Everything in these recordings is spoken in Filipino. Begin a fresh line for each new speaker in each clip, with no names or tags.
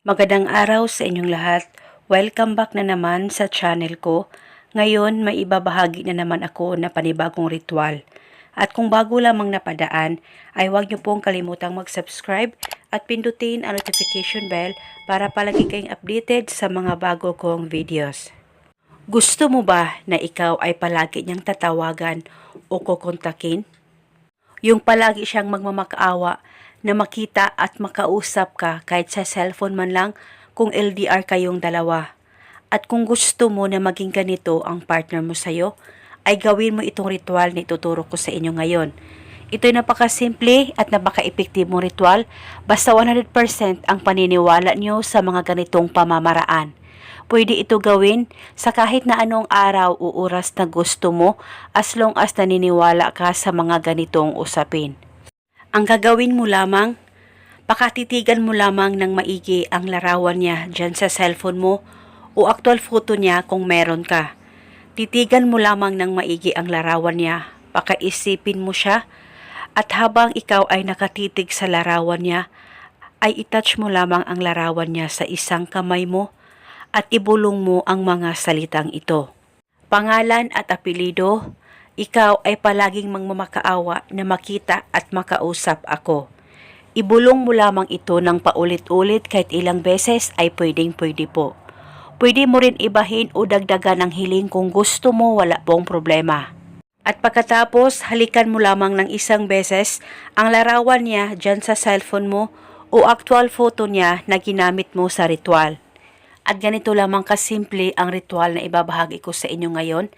Magandang araw sa inyong lahat. Welcome back na naman sa channel ko. Ngayon, may ibabahagi na naman ako na panibagong ritual. At kung bago lamang napadaan, ay huwag niyo pong kalimutang mag-subscribe at pindutin ang notification bell para palagi kayong updated sa mga bago kong videos. Gusto mo ba na ikaw ay palagi niyang tatawagan o kukontakin? Yung palagi siyang magmamakaawa na makita at makausap ka kahit sa cellphone man lang kung LDR kayong dalawa. At kung gusto mo na maging ganito ang partner mo sa'yo, ay gawin mo itong ritual na ituturo ko sa inyo ngayon. Ito'y napakasimple at napaka-epektibong ritual basta 100% ang paniniwala nyo sa mga ganitong pamamaraan. Pwede ito gawin sa kahit na anong araw o oras na gusto mo as long as naniniwala ka sa mga ganitong usapin. Ang gagawin mo lamang, pakatitigan mo lamang ng maigi ang larawan niya dyan sa cellphone mo o actual photo niya kung meron ka. Titigan mo lamang ng maigi ang larawan niya, pakaisipin mo siya, at habang ikaw ay nakatitig sa larawan niya, ay itouch mo lamang ang larawan niya sa isang kamay mo at ibulong mo ang mga salitang ito. Pangalan at apelido, ikaw ay palaging mangmamakaawa na makita at makausap ako. Ibulong mo lamang ito ng paulit-ulit kahit ilang beses ay pwedeng pwede po. Pwede mo rin ibahin o dagdagan ng hiling kung gusto mo wala pong problema. At pagkatapos, halikan mo lamang ng isang beses ang larawan niya dyan sa cellphone mo o actual photo niya na ginamit mo sa ritual. At ganito lamang kasimple ang ritual na ibabahagi ko sa inyo ngayon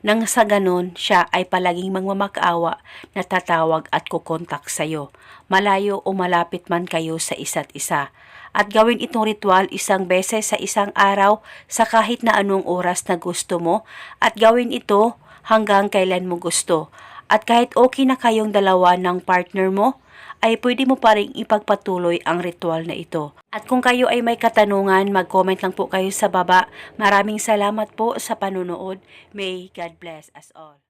nang sa ganon siya ay palaging magmamakaawa na tatawag at kukontak sa iyo, malayo o malapit man kayo sa isa't isa. At gawin itong ritual isang beses sa isang araw sa kahit na anong oras na gusto mo at gawin ito hanggang kailan mo gusto. At kahit okay na kayong dalawa ng partner mo, ay pwede mo pa rin ipagpatuloy ang ritual na ito. At kung kayo ay may katanungan, mag-comment lang po kayo sa baba. Maraming salamat po sa panunood. May God bless us all.